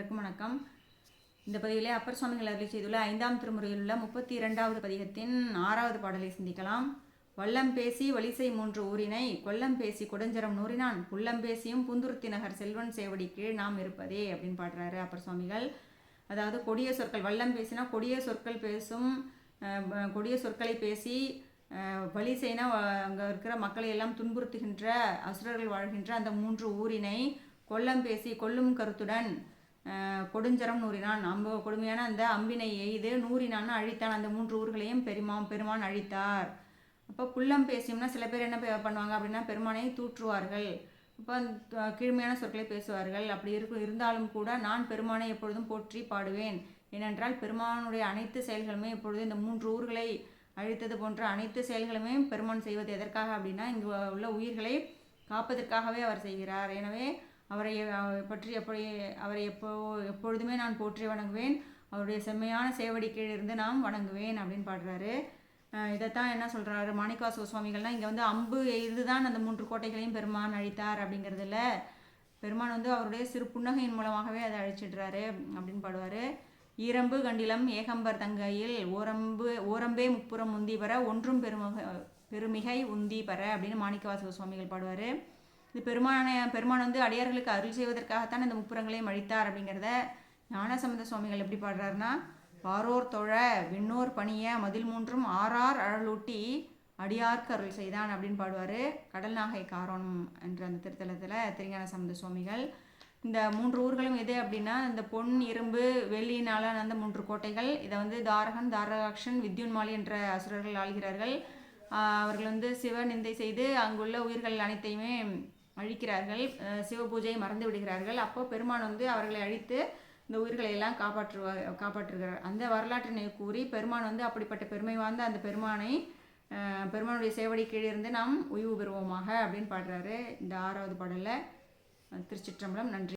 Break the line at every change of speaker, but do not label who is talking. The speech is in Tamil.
அனைவருக்கும் வணக்கம். இந்த பதிவிலே அப்பர் சுவாமிகள் அருளி செய்துள்ள ஐந்தாம் திருமுறையில் உள்ள முப்பத்தி இரண்டாவது பதிகத்தின் ஆறாவது பாடலை சிந்திக்கலாம். வல்லம் பேசி வலிசை மூன்று ஊரினை கொல்லம் பேசி கொடுஞ்சரம் நூறினான் புல்லம் பேசியும் புந்துருத்தி நகர் செல்வன் சேவடி கீழ் நாம் இருப்பதே அப்படின்னு பாடுறாரு அப்பர் சுவாமிகள். அதாவது கொடிய சொற்கள் வல்லம் பேசினா கொடிய சொற்கள் பேசும் கொடிய சொற்களை பேசி வலிசைனா அங்கே இருக்கிற மக்களை எல்லாம் துன்புறுத்துகின்ற அசுரர்கள் வாழ்கின்ற அந்த மூன்று ஊரினை கொல்லம் பேசி கொல்லும் கருத்துடன் கொடுஞ்சரம் நூறினான் அம்ப கொடுமையான அந்த அம்பினை எய்து நூறினான்னு அழித்தான். அந்த மூன்று ஊர்களையும் பெருமான் பெருமான் அழித்தார். அப்போ புல்லம் பேசியம்னா சில பேர் என்ன பண்ணுவாங்க அப்படின்னா பெருமானை தூற்றுவார்கள். அப்போ கீழ்மையான சொற்களை பேசுவார்கள். அப்படி இருக்கு இருந்தாலும் கூட நான் பெருமானை எப்பொழுதும் போற்றி பாடுவேன். ஏனென்றால் பெருமானுடைய அனைத்து செயல்களுமே இப்பொழுது இந்த மூன்று ஊர்களை அழித்தது போன்ற அனைத்து செயல்களுமே பெருமான் செய்வது எதற்காக அப்படின்னா இங்கு உள்ள உயிர்களை காப்பதற்காகவே அவர் செய்கிறார். எனவே அவரை பற்றி எப்படி அவரை எப்போ எப்பொழுதுமே நான் போற்றி வணங்குவேன். அவருடைய செம்மையான சேவடி இருந்து நாம் வணங்குவேன் அப்படின்னு பாடுறாரு. இதைத்தான் என்ன சொல்கிறாரு மாணிக்காசு சுவாமிகள்னால் இங்கே வந்து அம்பு எய்து தான் அந்த மூன்று கோட்டைகளையும் பெருமான் அழித்தார் அப்படிங்கிறதுல. பெருமான் வந்து அவருடைய சிறு புன்னகையின் மூலமாகவே அதை அழிச்சிடுறாரு அப்படின்னு பாடுவார். ஈரம்பு கண்டிலம் ஏகம்பர் தங்கையில் ஓரம்பு ஓரம்பே முப்புறம் உந்தி பெற ஒன்றும் பெருமக பெருமிகை உந்தி பெற அப்படின்னு மாணிக்கவாசக சுவாமிகள் பாடுவார். இது பெருமான பெருமான் வந்து அடியார்களுக்கு அருள் செய்வதற்காகத்தான் இந்த முப்புறங்களையும் அழித்தார் அப்படிங்கிறத ஞானசம்பந்த சுவாமிகள் எப்படி பாடுறாருன்னா வாரோர் தொழ விண்ணோர் பணிய மதில் மூன்றும் ஆறார் அழலூட்டி அடியார்க்கு அருள் செய்தான் அப்படின்னு பாடுவார். கடல் நாகை காரோணம் என்ற அந்த திருத்தலத்தில் திருஞான சம்பந்த சுவாமிகள். இந்த மூன்று ஊர்களும் எது அப்படின்னா இந்த பொன் இரும்பு வெள்ளியினால அந்த மூன்று கோட்டைகள். இதை வந்து தாரகன் தாரகாக்ஷன் வித்யுன்மாலி என்ற அசுரர்கள் ஆள்கிறார்கள். அவர்கள் வந்து சிவ நிந்தை செய்து அங்குள்ள உயிர்கள் அனைத்தையுமே அழிக்கிறார்கள் சிவ பூஜையை மறந்து விடுகிறார்கள். அப்போ பெருமான் வந்து அவர்களை அழித்து இந்த உயிர்களை எல்லாம் காப்பாற்றுவார் காப்பாற்றுகிறார். அந்த வரலாற்றினை கூறி பெருமான் வந்து அப்படிப்பட்ட பெருமை வாய்ந்த அந்த பெருமானை பெருமானுடைய சேவடி கீழே இருந்து நாம் உய்வு பெறுவோமாக அப்படின்னு பாடுறாரு இந்த ஆறாவது பாடலில். திருச்சிற்றம்பலம். நன்றி.